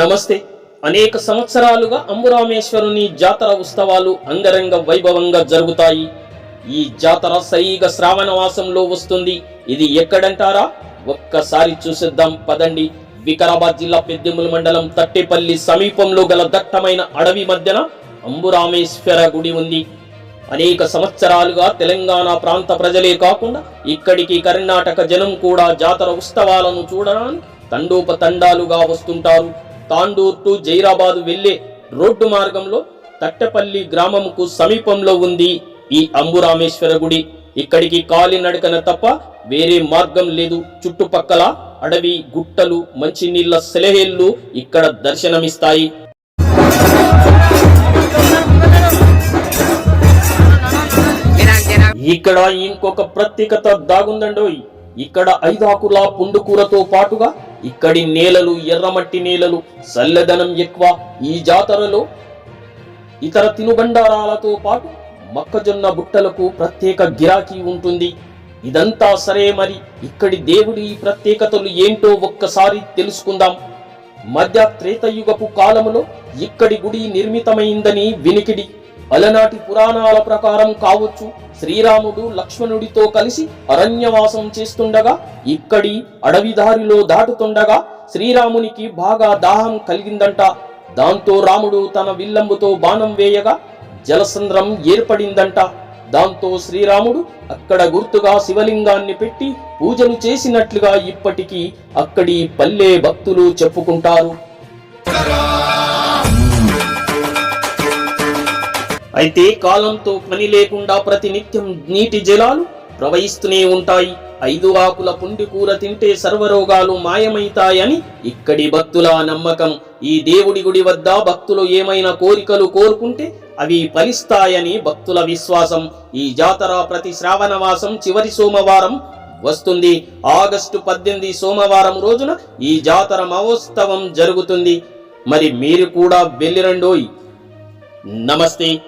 నమస్తే. అనేక సంవత్సరాలుగా అంబురామేశ్వరుని జాతర ఉత్సవాలు అంగరంగ వైభవంగా జరుగుతాయి. ఈ జాతర సరిగా శ్రావణ మాసంలో వస్తుంది. ఇది ఎక్కడంటారా? ఒక్కసారి చూసేద్దాం. పదండి. వికారాబాద్ జిల్లా పెద్దెముల మండలం తట్టేపల్లి సమీపంలో గల దట్టమైన అడవి మధ్యన అంబురామేశ్వర గుడి ఉంది. అనేక సంవత్సరాలుగా తెలంగాణ ప్రాంత ప్రజలే కాకుండా ఇక్కడికి కర్ణాటక జనం కూడా జాతర ఉత్సవాలను చూడడానికి తండోపతండాలుగా వస్తుంటారు. తాండూర్ టు జైరాబాద్ వెళ్ళే రోడ్డు మార్గంలో తట్టపల్లి గ్రామంకు సమీపంలో ఉంది ఈ అంబురామేశ్వర గుడి. ఇక్కడికి కాలినడకన తప్ప వేరే మార్గం లేదు. చుట్టుపక్కల అడవి గుట్టలు మంచినీళ్ళ సెలహేళ్ళు ఇక్కడ దర్శనమిస్తాయి. ఇక్కడ ఇంకొక ప్రత్యేకత దాగుందండోయ్. ఇక్కడ ఐదాకుల పుండుకూరతో పాటుగా ఇక్కడి నేలలు ఎర్రమట్టి నేలలు చల్లదనం ఎక్కువ. ఈ జాతరలో ఇతర తినుబండారాలతో పాటు మొక్కజొన్న బుట్టలకు ప్రత్యేక గిరాకీ ఉంటుంది. ఇదంతా సరే మరి ఇక్కడి దేవుడి ప్రత్యేకతలు ఏంటో ఒక్కసారి తెలుసుకుందాం. మధ్య త్రేతయుగపు కాలములో ఇక్కడి గుడి నిర్మితమైందని వినికిడి. అలనాటి పురాణాల ప్రకారం కావచ్చు. శ్రీరాముడు లక్ష్మణుడితో కలిసి అరణ్యవాసం చేస్తుండగా ఇక్కడి అడవిదారిలో దాటుతుండగా శ్రీరామునికి బాగా దాహం కలిగిందంట. దాంతో రాముడు తన విల్లంబుతో బాణం వేయగా జలసంద్రం ఏర్పడిందంట. దాంతో శ్రీరాముడు అక్కడ గుర్తుగా శివలింగాన్ని పెట్టి పూజలు చేసినట్లుగా ఇప్పటికీ అక్కడి పల్లె భక్తులు చెప్పుకుంటారు. అయితే కాలంతో పని లేకుండా ప్రతినిత్యం నీటి జలాలు ప్రవహిస్తూనే ఉంటాయి. ఐదు ఆకుల పుండి కూర తింటే సర్వరోగాలు మాయమైతాయని ఇక్కడి భక్తుల నమ్మకం. ఈ దేవుడి గుడి వద్ద భక్తులు ఏమైనా కోరికలు కోరుకుంటే అవి ఫలిస్తాయని భక్తుల విశ్వాసం. ఈ జాతర ప్రతి శ్రావణవాసం చివరి సోమవారం వస్తుంది. ఆగస్టు పద్దెనిమిది సోమవారం రోజున ఈ జాతర మహోత్సవం జరుగుతుంది. మరి మీరు కూడా వెళ్ళిరండోయ్. నమస్తే.